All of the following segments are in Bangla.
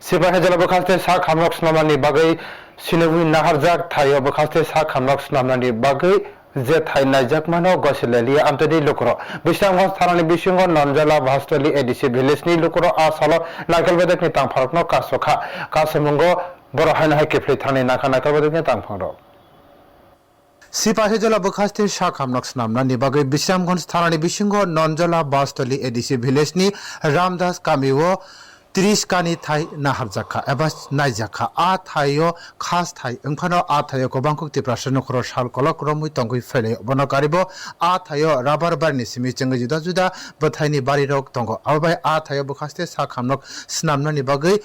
सिपाही जला बखास्ते सा खामरक स्नामनानि बागै सिनेबुनि नाहारजाक थायो बखास्ते सा खामरक स्नामनानि बागै যে থাই নাইজাক মানো গসিলেলি আমতদি লুকর বিশামগঞ্জ থানানি বিশিঙ্গ ননজালা ভাস্টলি এডিসি ভিলেজনি লুকর আসাল নাইকেল বেদেকনি তাংফারকনো কাসখা কাসমঙ্গ বড় হাইনা হাই কেফলি থানি নাকা নাইকেল বেদেকনি তাংফারক সিপাহীজলা বখাস্তি শাহ হামনক স্নামনানি বাগৈ বিশ্রামগঞ্জ থানানি বিশিঙ্গ ননজলা বাসতলি এডিসি ভিলেজনি রামদাস কামিও ত্রিশকানি থাই নাহাব জাখা এবা নাই জাখা আ থাইও খাস থাই ওংফানো আ থাইও গবাংকক তিপ্রাসে নখর সাল কলক রমুই তঙ্গুই ফেলে বন কারিব আ থাইও রাবার বার নিসিমি চেঙ্গে জুদা জুদা বথাইনি বাড়ি রক তঙ্গ আবাই আ থাইও বখাস্তে সা খামনক স্নামনানি বাগৈ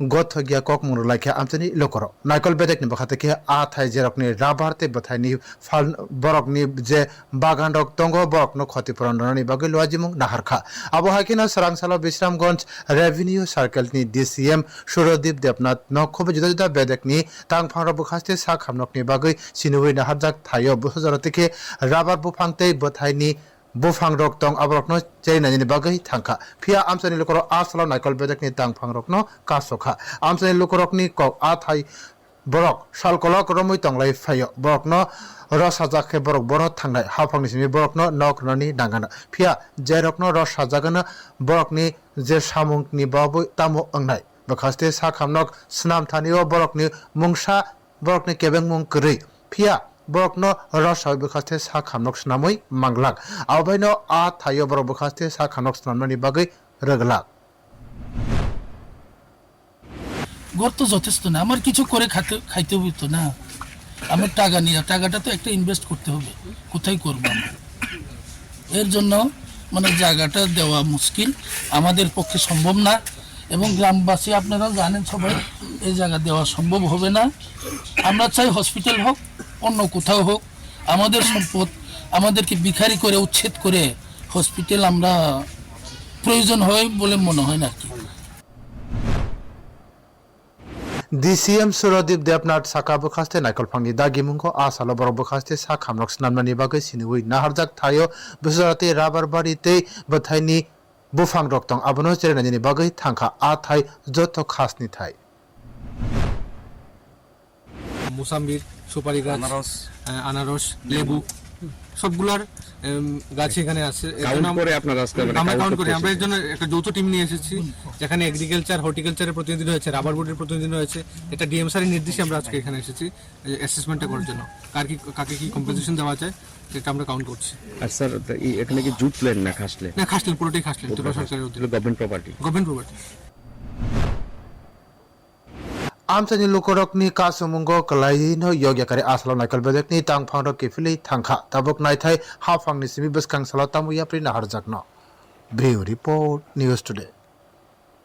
গথ গিয়া কক মুরু লাইখা আমতনি লকর নাইকল বেদেক নি বখাতে কে আ থাই যেরকনি রাবার তে বথাইনি ফাল বরকনি যে বাগান রক তঙ্গ বরক ন ক্ষতিপূরণ রনি বাগে লওয়াজিমুং নাহারখা আবহাকিনা সরাংসাল বিশ্রামগঞ্জ রেভিনিউ সার্কেল নি ডিসিএম সুরদীপ দেবনাথ ন খুব জুদা জুদা বেদেক নি তাং ফাংর বখাস্তে সা খামনক নি বাগে সিনুই নাহারজাক থাইও বহজর থেকে রাবার বুফাংতে বথাইনি bufang rok tong abrok no chei na ni bagai thangkha phia amsani lokoro asalo naikol bedek ni tang phang rok no kasokha amsani lokorok ni kok a thai borok sal kolok romoi tonglai phayo borok no রস সাজাকে বরক বড় থাংনাই হাফাংনি সিমি বরক ন নক ননি ডাঙ্গানা ফিয়া জেরক ন রস সাজাগানা বরক নি যে সামুং নি বাবু তামো অংনাই বখাস্তে সা খামনক স্নাম থানিও বরক নি মুংসা বরক নি কেবেং মুং করি ফিয়া borok no rosai bukhaste sa khamnok snamoi manglak no a thayo borok bukhaste sa khamnok snamnani bagui reglak ঘর তো যথেষ্ট না। আমার কিছু করে খাতে খাইতে হতো না। আমার টাকা নিয়ে। টাকাটা তো একটা ইনভেস্ট করতে হবে। কোথায় করব এর জন্য মানে জায়গাটা দেওয়া মুশকিল। আমাদের পক্ষে সম্ভব না। এবং গ্রামবাসী আপনারা জানেন সবাই, এই জায়গা দেওয়া সম্ভব হবে না। আমরা চাই হসপিটাল হোক অন্য কোথাও হোক আমাদের সম্পদ আমাদেরকে বিখারি করে উচ্ছেদ করে হসপিটাল আমরা প্রয়োজন হয় বলে মনে হয় না আর কি ডিসিএম সুরদীপ দেবনাথ সাকা বখাস্তে নাইকল ফাংনি দাগি মুংko asalo borok bokhaste sa khamnok snamnani bagui sinui naharjak thayo bisarate rabar baritei bothaini bufang rok tong abono cherenani bagui thangkha a thai joto khasni thai মোসাম্বির সুপারি গাছ আনারস আনারস লেবু। সবগুলার গাছ এখানে আছে। আমরা কাউন্ট করি আমরা এর জন্য একটা যৌথ টিম নিয়ে এসেছি যেখানে এগ্রিকালচার হর্টিকালচারের প্রতিনিধি রয়েছে রাবার বোর্ডের প্রতিনিধি রয়েছে। এটা ডিএমসার নির্দেশে আমরা আজকে এখানে এসেছি অ্যাসেসমেন্টটা করার জন্য। কার কি কাকে কি কম্পেনসেশন দেওয়া যায় সেটা আমরা কাউন্ট করছি। আর স্যার এখানে কি জুট প্লেন না খাসলে না খাসলেন পুরোটাই ত্রিপুরা সরকারের government property government property tang phang ro kifili thangkha tabuk naithai ha phang ni simi beskang salo tamu yapri na harjak no Bureau report news today